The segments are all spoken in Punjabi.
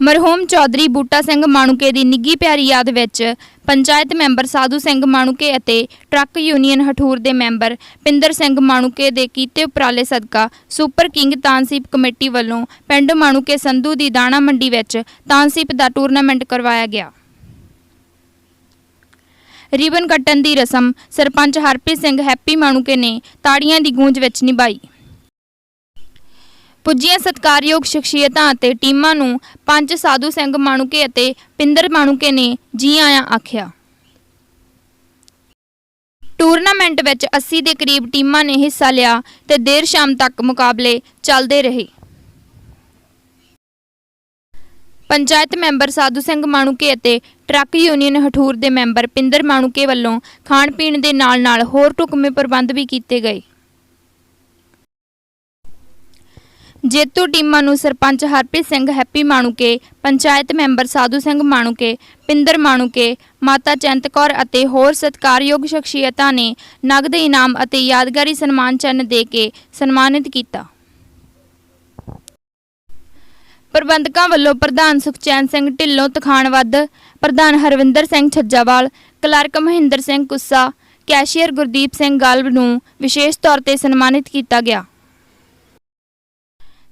ਮਰਹੂਮ ਚੌਧਰੀ ਬੂਟਾ ਸਿੰਘ ਮਾਣੂਕੇ ਦੀ ਨਿੱਗੀ ਪਿਆਰੀ ਯਾਦ ਵਿੱਚ ਪੰਚਾਇਤ ਮੈਂਬਰ ਸਾਧੂ ਸਿੰਘ ਮਾਣੂਕੇ ਅਤੇ ਟਰੱਕ ਯੂਨੀਅਨ ਹਠੂਰ ਦੇ ਮੈਂਬਰ ਪਿੰਦਰ ਸਿੰਘ ਮਾਣੂਕੇ ਦੇ ਕੀਤੇ ਉਪਰਾਲੇ ਸਦਕਾ ਸੁਪਰ ਕਿੰਗ ਤਾਨਸੀਪ ਕਮੇਟੀ ਵੱਲੋਂ ਪਿੰਡ ਮਾਣੂਕੇ ਸੰਧੂ ਦੀ ਦਾਣਾ ਮੰਡੀ ਵਿੱਚ ਤਾਨਸੀਪ ਦਾ ਟੂਰਨਾਮੈਂਟ ਕਰਵਾਇਆ ਗਿਆ। ਰਿਬਨ ਕੱਟਣ ਦੀ ਰਸਮ ਸਰਪੰਚ ਹਰਪ੍ਰੀਤ ਸਿੰਘ ਹੈਪੀ ਮਾਣੂਕੇ ਨੇ ਤਾੜੀਆਂ ਦੀ ਗੂੰਜ ਵਿੱਚ ਨਿਭਾਈ। ਪੁੱਜੀਆਂ ਸਤਕਾਰਯੋਗ ਸ਼ਖਸੀਅਤਾਂ ਅਤੇ ਟੀਮਾਂ ਨੂੰ ਪੰਜ ਸਾਧੂ ਸਿੰਘ ਮਾਣੂਕੇ ਅਤੇ ਪਿੰਦਰ ਮਾਣੂਕੇ ਨੇ ਜੀ ਆਇਆਂ ਆਖਿਆ। ਟੂਰਨਾਮੈਂਟ ਵਿੱਚ 80 ਦੇ ਕਰੀਬ ਟੀਮਾਂ ਨੇ ਹਿੱਸਾ ਲਿਆ ਤੇ ਦੇਰ ਸ਼ਾਮ ਤੱਕ ਮੁਕਾਬਲੇ ਚੱਲਦੇ ਰਹੇ। ਪੰਚਾਇਤ ਮੈਂਬਰ ਸਾਧੂ ਸਿੰਘ ਮਾਣੂਕੇ ਅਤੇ ਟਰੱਕ ਯੂਨੀਅਨ ਹਠੂਰ ਦੇ ਮੈਂਬਰ ਪਿੰਦਰ ਮਾਣੂਕੇ ਵੱਲੋਂ ਖਾਣ ਪੀਣ ਦੇ ਨਾਲ-ਨਾਲ ਹੋਰ ਢੁਕਵੇਂ ਪ੍ਰਬੰਧ ਵੀ ਕੀਤੇ ਗਏ। ਜੇਤੂ ਟੀਮਾਂ ਨੂੰ ਸਰਪੰਚ ਹਰਪ੍ਰੀਤ ਸਿੰਘ, ਹੈਪੀ ਮਾਣੂਕੇ, ਪੰਚਾਇਤ ਮੈਂਬਰ ਸਾਧੂ ਸਿੰਘ ਮਾਣੂਕੇ, ਪਿੰਦਰ ਮਾਣੂਕੇ, ਮਾਤਾ ਚੰਤ ਕੌਰ ਅਤੇ ਹੋਰ ਸਤਿਕਾਰਯੋਗ ਸ਼ਖਸੀਅਤਾਂ ਨੇ ਨਗਦ ਇਨਾਮ ਅਤੇ ਯਾਦਗਾਰੀ ਸਨਮਾਨ ਚਿੰਨ੍ਹ ਦੇ ਕੇ ਸਨਮਾਨਿਤ ਕੀਤਾ। ਪ੍ਰਬੰਧਕਾਂ ਵੱਲੋਂ ਪ੍ਰਧਾਨ ਸੁਖਚੈਨ ਸਿੰਘ ਢਿੱਲੋਂ ਤਖਾਣਵੱਧ ਪ੍ਰਧਾਨ ਹਰਵਿੰਦਰ ਸਿੰਘ ਛੱਜਾਵਾਲ, ਕਲਰਕ ਮਹਿੰਦਰ ਸਿੰਘ ਕੁੱਸਾ, ਕੈਸ਼ੀਅਰ ਗੁਰਦੀਪ ਸਿੰਘ ਗਾਲਬ ਨੂੰ ਵਿਸ਼ੇਸ਼ ਤੌਰ ਤੇ ਸਨਮਾਨਿਤ ਕੀਤਾ ਗਿਆ।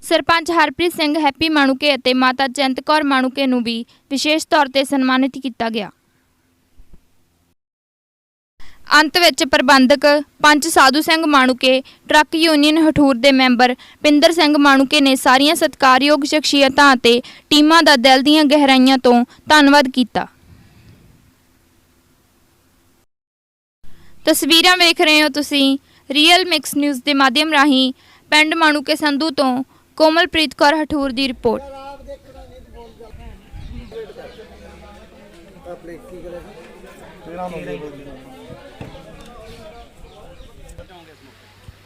ਸਰਪੰਚ ਹਰਪ੍ਰੀਤ ਸਿੰਘ ਹੈਪੀ ਮਾਣੂਕੇ ਅਤੇ ਮਾਤਾ ਚੰਤ ਕੌਰ ਮਾਣੂਕੇ ਨੂੰ ਵੀ ਵਿਸ਼ੇਸ਼ ਤੌਰ ਤੇ ਸਨਮਾਨਿਤ ਕੀਤਾ ਗਿਆ। ਅੰਤ ਵਿੱਚ ਪ੍ਰਬੰਧਕ ਪੰਚ ਸਾਧੂ ਸਿੰਘ ਮਾਣੂਕੇ, ਟਰੱਕ ਯੂਨੀਅਨ ਹਠੂਰ ਦੇ ਮੈਂਬਰ ਪਿੰਦਰ ਸਿੰਘ ਮਾਣੂਕੇ ਨੇ ਸਾਰੀਆਂ ਸਤਿਕਾਰਯੋਗ ਸ਼ਖਸੀਅਤਾਂ ਅਤੇ ਟੀਮਾਂ ਦਾ ਦਿਲ ਦੀਆਂ ਗਹਿਰਾਈਆਂ ਤੋਂ ਧੰਨਵਾਦ ਕੀਤਾ। ਤਸਵੀਰਾਂ ਵੇਖ ਰਹੇ ਹੋ ਤੁਸੀਂ ਰੀਅਲ ਮਿਕਸ ਨਿਊਜ਼ ਦੇ ਮਾਧਿਅਮ ਰਾਹੀਂ ਪਿੰਡ ਮਾਣੂਕੇ ਸੰਧੂ ਤੋਂ ਕੋਮਲਪ੍ਰੀਤ ਕੌਰ ਹਠੂਰ ਦੀ ਰਿਪੋਰਟ।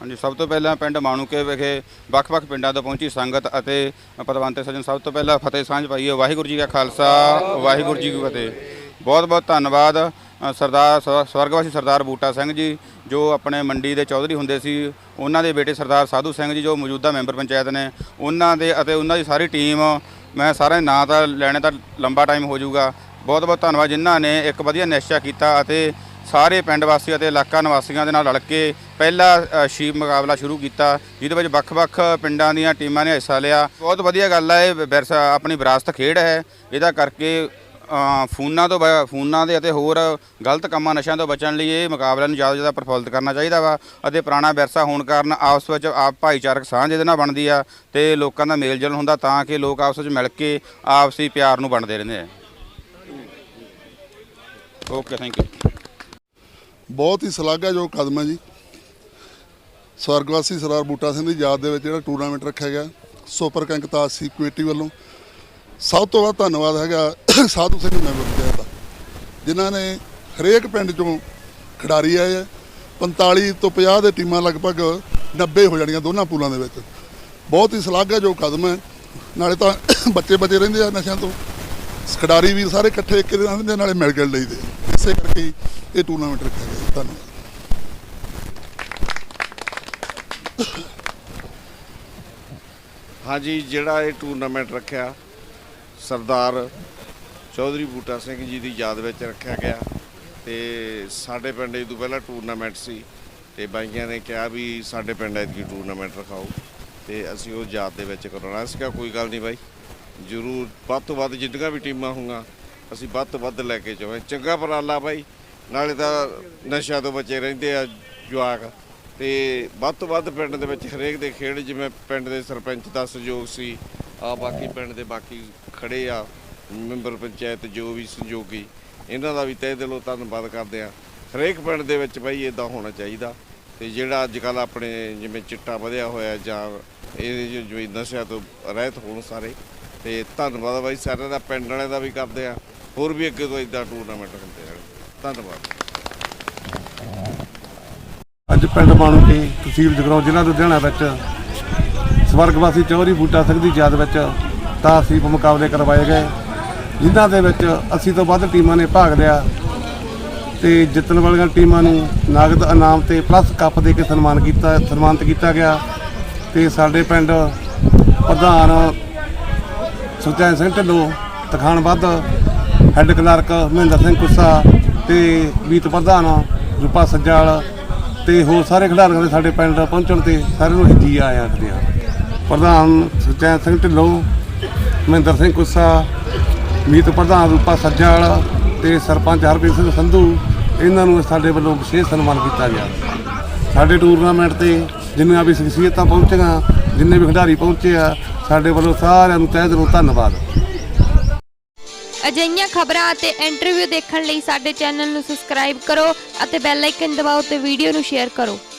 ਹਾਂਜੀ, ਸਭ ਤੋਂ ਪਹਿਲਾਂ ਪਿੰਡ ਮਾਣੂਕੇ ਵਿਖੇ ਵੱਖ-ਵੱਖ ਪਿੰਡਾਂ ਤੋਂ ਪਹੁੰਚੀ ਸੰਗਤ ਅਤੇ ਪਤਵੰਤੇ ਸੱਜਣ ਸਭ ਤੋਂ ਪਹਿਲਾਂ ਫਤਿਹ ਸਾਂਝ ਪਾਈਏ। ਵਾਹਿਗੁਰੂ ਜੀ ਕਾ ਖਾਲਸਾ, ਵਾਹਿਗੁਰੂ ਜੀ ਕੀ ਫਤਿਹ। ਬਹੁਤ-ਬਹੁਤ ਧੰਨਵਾਦ। ਸਰਦਾਰ ਸਵ- ਸਵਰਗਵਾਸੀ ਸਰਦਾਰ ਬੂਟਾ ਸਿੰਘ ਜੀ, ਜੋ ਆਪਣੇ ਮੰਡੀ ਦੇ ਚੌਧਰੀ ਹੁੰਦੇ ਸੀ, ਉਹਨਾਂ ਦੇ ਬੇਟੇ ਸਰਦਾਰ ਸਾਧੂ ਸਿੰਘ ਜੀ, ਜੋ ਮੌਜੂਦਾ ਮੈਂਬਰ ਪੰਚਾਇਤ ਨੇ, ਉਹਨਾਂ ਦੇ ਅਤੇ ਉਹਨਾਂ ਦੀ ਸਾਰੀ ਟੀਮ, ਮੈਂ ਸਾਰਿਆਂ ਦੇ ਨਾਂ ਤਾਂ ਲੈਣੇ ਤਾਂ ਲੰਬਾ ਟਾਈਮ ਹੋ ਜਾਊਗਾ। ਬਹੁਤ-ਬਹੁਤ ਧੰਨਵਾਦ ਜਿਨ੍ਹਾਂ ਨੇ ਇੱਕ ਵਧੀਆ ਨਿਸ਼ਚਾ ਕੀਤਾ ਅਤੇ ਸਾਰੇ ਪਿੰਡ ਵਾਸੀ ਅਤੇ ਇਲਾਕਾ ਨਿਵਾਸੀਆਂ ਦੇ ਨਾਲ ਰਲ ਕੇ ਪਹਿਲਾ ਸ਼ੀਪ ਮੁਕਾਬਲਾ ਸ਼ੁਰੂ ਕੀਤਾ, ਜਿਹਦੇ ਵਿੱਚ ਵੱਖ-ਵੱਖ ਪਿੰਡਾਂ ਦੀਆਂ ਟੀਮਾਂ ਨੇ ਹਿੱਸਾ ਲਿਆ। ਬਹੁਤ ਵਧੀਆ ਗੱਲ ਹੈ ਇਹ ਵਿਰਸਾ ਆਪਣੀ ਵਿਰਾਸਤ ਖੇਡ ਹੈ। ਇਹਦਾ ਕਰਕੇ ਅ, ਫੋਨਾਂ ਤੋਂ ਬ- ਫੋਨਾਂ ਦੇ ਅਤੇ ਹੋਰ ਗਲਤ ਕੰਮਾਂ ਨਸ਼ਿਆਂ ਤੋਂ ਬਚਣ ਲਈ ਇਹ ਮੁਕਾਬਲਿਆਂ ਨੂੰ ਜ਼ਿਆਦਾ ਤੋਂ ਜ਼ਿਆਦਾ ਪ੍ਰਫੁੱਲਤ ਕਰਨਾ ਚਾਹੀਦਾ ਵਾ ਅਤੇ ਪੁਰਾਣਾ ਵਿਰਸਾ ਹੋਣ ਕਾਰਨ ਆਪਸ ਵਿੱਚ ਆਪ ਭਾਈਚਾਰਕ ਸਾਂਝ ਇਹਦੇ ਨਾਲ ਬਣਦੀ ਆ ਤੇ ਲੋਕਾਂ ਦਾ ਮੇਲ ਜੋਲ ਹੁੰਦਾ ਤਾਂ ਕਿ ਲੋਕ ਆਪਸ ਵਿੱਚ ਮਿਲ ਕੇ ਆਪਸੀ ਪਿਆਰ ਨੂੰ ਵੰਡਦੇ ਰਹਿੰਦੇ ਆ। ਓਕੇ ਥੈਂਕ ਯੂ ਬਹੁਤ ਹੀ ਸ਼ਲਾਘਾਯੋਗ ਕਦਮ ਹੈ ਜੀ। ਸਵਰਗਵਾਸੀ ਸਰਦਾਰ ਬੂਟਾ ਸਿੰਘ ਦੀ ਯਾਦ ਦੇ ਵਿੱਚ ਜਿਹੜਾ ਟੂਰਨਾਮੈਂਟ ਰੱਖਿਆ ਗਿਆ ਸੁਪਰ ਕੰਕ ਤਾਸੀ ਕਮੇਟੀ ਵੱਲੋਂ। ਸਭ ਤੋਂ ਵੱਧ ਧੰਨਵਾਦ ਹੈਗਾ ਸਾਧੂ ਸਿੰਘ ਮੈਂਬਰ ਪੰਚਾਇਤ ਦਾ ਜਿਨ੍ਹਾਂ ਨੇ ਹਰੇਕ ਪਿੰਡ ਚੋਂ ਖਿਡਾਰੀ ਆਏ ਆ। 45 ਤੋਂ 50 ਦੇ ਟੀਮਾਂ ਲਗਭਗ 90 ਹੋ ਜਾਣੀਆਂ ਦੋਨਾਂ ਪੂਲਾਂ ਦੇ ਵਿੱਚ। ਬਹੁਤ ਹੀ ਸ਼ਲਾਘਾਯੋਗ ਕਦਮ ਹੈ। ਨਾਲੇ ਤਾਂ ਬੱਚੇ ਬਚੇ ਰਹਿੰਦੇ ਆ ਨਸ਼ਿਆਂ ਤੋਂ। ਖਿਡਾਰੀ ਵੀ ਸਾਰੇ ਇਕੱਠੇ ਇੱਕ ਦੇ ਨਾਲ ਨਾਲੇ ਮਿਲ ਗਿਲ ਲਈਦੇ ਇਸੇ ਕਰਕੇ ਇਹ ਟੂਰਨਾਮੈਂਟ ਰੱਖਿਆ ਗਿਆ। ਧੰਨਵਾਦ। ਹਾਂਜੀ, ਜਿਹੜਾ ਇਹ ਟੂਰਨਾਮੈਂਟ ਰੱਖਿਆ ਸਰਦਾਰ ਚੌਧਰੀ ਬੂਟਾ ਸਿੰਘ ਜੀ ਦੀ ਯਾਦ ਵਿੱਚ ਰੱਖਿਆ ਗਿਆ ਤੇ ਸਾਡੇ ਪਿੰਡ ਇਹ ਤੋਂ ਪਹਿਲਾਂ ਟੂਰਨਾਮੈਂਟ ਸੀ ਤੇ ਬਾਈਆਂ ਨੇ ਕਿਹਾ ਵੀ ਸਾਡੇ ਪਿੰਡ ਐਤਕੀ ਟੂਰਨਾਮੈਂਟ ਰਖਾਓ ਤੇ ਅਸੀਂ ਉਹ ਯਾਦ ਦੇ ਵਿੱਚ ਕਰਾਉਣਾ। ਸੀ ਕਿਹਾ ਕੋਈ ਗੱਲ ਨਹੀਂ ਬਾਈ, ਜ਼ਰੂਰ ਵੱਧ ਤੋਂ ਵੱਧ ਜਿੰਨੀਆਂ ਵੀ ਟੀਮਾਂ ਹੋਊਗਾ ਅਸੀਂ ਵੱਧ ਤੋਂ ਵੱਧ ਲੈ ਕੇ ਜਾਵਾਂ ਚੰਗਾ ਉਪਰਾਲਾ ਬਾਈ, ਨਾਲੇ ਤਾਂ ਨਸ਼ਿਆਂ ਤੋਂ ਬਚੇ ਰਹਿੰਦੇ ਆ ਜਵਾਕ ਤੇ ਵੱਧ ਤੋਂ ਵੱਧ ਪਿੰਡ ਦੇ ਵਿੱਚ ਹਰੇਕ ਦੇ ਖੇਡ, ਜਿਵੇਂ ਪਿੰਡ ਦੇ ਸਰਪੰਚ ਦਾ ਸਹਿਯੋਗ ਸੀ ਆ ਬਾਕੀ ਪਿੰਡ ਦੇ ਬਾਕੀ ਖੜੇ ਆ, ਮੈਂਬਰ ਪੰਚਾਇਤ ਜੋ ਵੀ ਸੰਯੋਗੀ ਇਹਨਾਂ ਦਾ ਵੀ ਤਹਿ ਦਿਲੋਂ ਧੰਨਵਾਦ ਕਰਦੇ ਆ। ਹਰੇਕ ਪਿੰਡ ਦੇ ਵਿੱਚ ਬਈ ਇਦਾਂ ਹੋਣਾ ਚਾਹੀਦਾ ਤੇ ਜਿਹੜਾ ਅੱਜ ਕੱਲ ਆਪਣੇ ਜਿਵੇਂ ਚਿੱਟਾ ਵਧਿਆ ਹੋਇਆ ਜਾਂ ਇਹ ਜੋ ਨਸ਼ਿਆਂ ਤੋਂ ਰਹਿਤ ਹੋਣ ਸਾਰੇ, ਤੇ ਧੰਨਵਾਦ ਬਾਈ ਸਾਰਿਆਂ ਦਾ, ਪਿੰਡ ਵਾਲਿਆਂ ਦਾ ਵੀ ਕਰਦੇ ਆ, ਹੋਰ ਵੀ ਅੱਗੇ ਤੋਂ ਇਦਾਂ ਟੂਰਨਾਮੈਂਟ ਹੁੰਦੇ ਰਹਿਣ। ਧੰਨਵਾਦ। ਅੱਜ ਪਿੰਡ ਮਾਣੂਕੇ ਤਹਿਸੀਲ ਜਗਰਾਉਂ, ਜ਼ਿਲ੍ਹਾ ਲੁਧਿਆਣਾ ਵਿੱਚ ਸਵਰਗਵਾਸੀ ਚੌਧਰੀ ਬੂਟਾ ਸਿੰਘ ਦੀ ਯਾਦ ਵਿੱਚ ਤਾਸੀਬ ਮੁਕਾਬਲੇ ਕਰਵਾਏ ਗਏ। ਜਿਨ੍ਹਾਂ ਦੇ ਵਿੱਚ 80 ਤੋਂ ਵੱਧ ਟੀਮਾਂ ਨੇ ਭਾਗ ਲਿਆ ਤੇ ਜਿੱਤਣ ਵਾਲੀਆਂ ਟੀਮਾਂ ਨੂੰ ਨਗਦ ਇਨਾਮ ਤੇ ਪਲੱਸ ਕੱਪ ਦੇ ਕੇ ਸਨਮਾਨ ਕੀਤਾ, ਸਨਮਾਨਿਤ ਕੀਤਾ ਗਿਆ ਤੇ ਸਾਡੇ ਪਿੰਡ ਪ੍ਰਧਾਨ Suchain Singh Dhillon, Takhanwadh head clerk Mahinder Singh Kussa ਤੇ ਮੀਤ ਪ੍ਰਧਾਨ ਰੂਪਾ ਸੱਜਾਲ ਤੇ ਹੋਰ ਸਾਰੇ ਖਿਡਾਰੀਆਂ ਦੇ ਸਾਡੇ ਪਿੰਡ ਪਹੁੰਚਣ ਤੇ ਸਾਰਿਆਂ ਨੂੰ ਜੀ ਆਇਆਂ ਕਰਦੇ ਆ ਪ੍ਰਧਾਨ ਸੁਖਚੈਨ ਸਿੰਘ ਢਿੱਲੋਂ, ਮਹਿੰਦਰ ਸਿੰਘ ਕੁੱਸਾ, ਮੀਤ ਪ੍ਰਧਾਨ ਰੂਪਾ ਸੱਜਾਲ ਤੇ ਸਰਪੰਚ ਹਰਪ੍ਰੀਤ ਸਿੰਘ ਸੰਧੂ, ਇਹਨਾਂ ਨੂੰ ਸਾਡੇ ਵੱਲੋਂ ਵਿਸ਼ੇਸ਼ ਸਨਮਾਨ ਕੀਤਾ ਗਿਆ। ਸਾਡੇ ਟੂਰਨਾਮੈਂਟ ਤੇ ਜਿੰਨੀਆਂ ਵੀ ਸ਼ਖਸੀਅਤਾਂ ਪਹੁੰਚੀਆਂ, ਜਿੰਨੇ ਵੀ ਖਿਡਾਰੀ ਪਹੁੰਚੇ ਆ, ਸਾਡੇ ਵੱਲੋਂ ਸਾਰਿਆਂ ਨੂੰ ਤਹਿ ਦਿਲੋਂ ਧੰਨਵਾਦ। ਅਜਿਹੀਆਂ ਖਬਰਾਂ ਅਤੇ ਇੰਟਰਵਿਊ ਦੇਖਣ ਲਈ ਸਾਡੇ ਚੈਨਲ ਨੂੰ ਸਬਸਕ੍ਰਾਈਬ ਕਰੋ ਅਤੇ ਬੈਲ ਆਈਕਨ ਦਬਾਓ ਤੇ ਵੀਡੀਓ ਨੂੰ ਸ਼ੇਅਰ ਕਰੋ।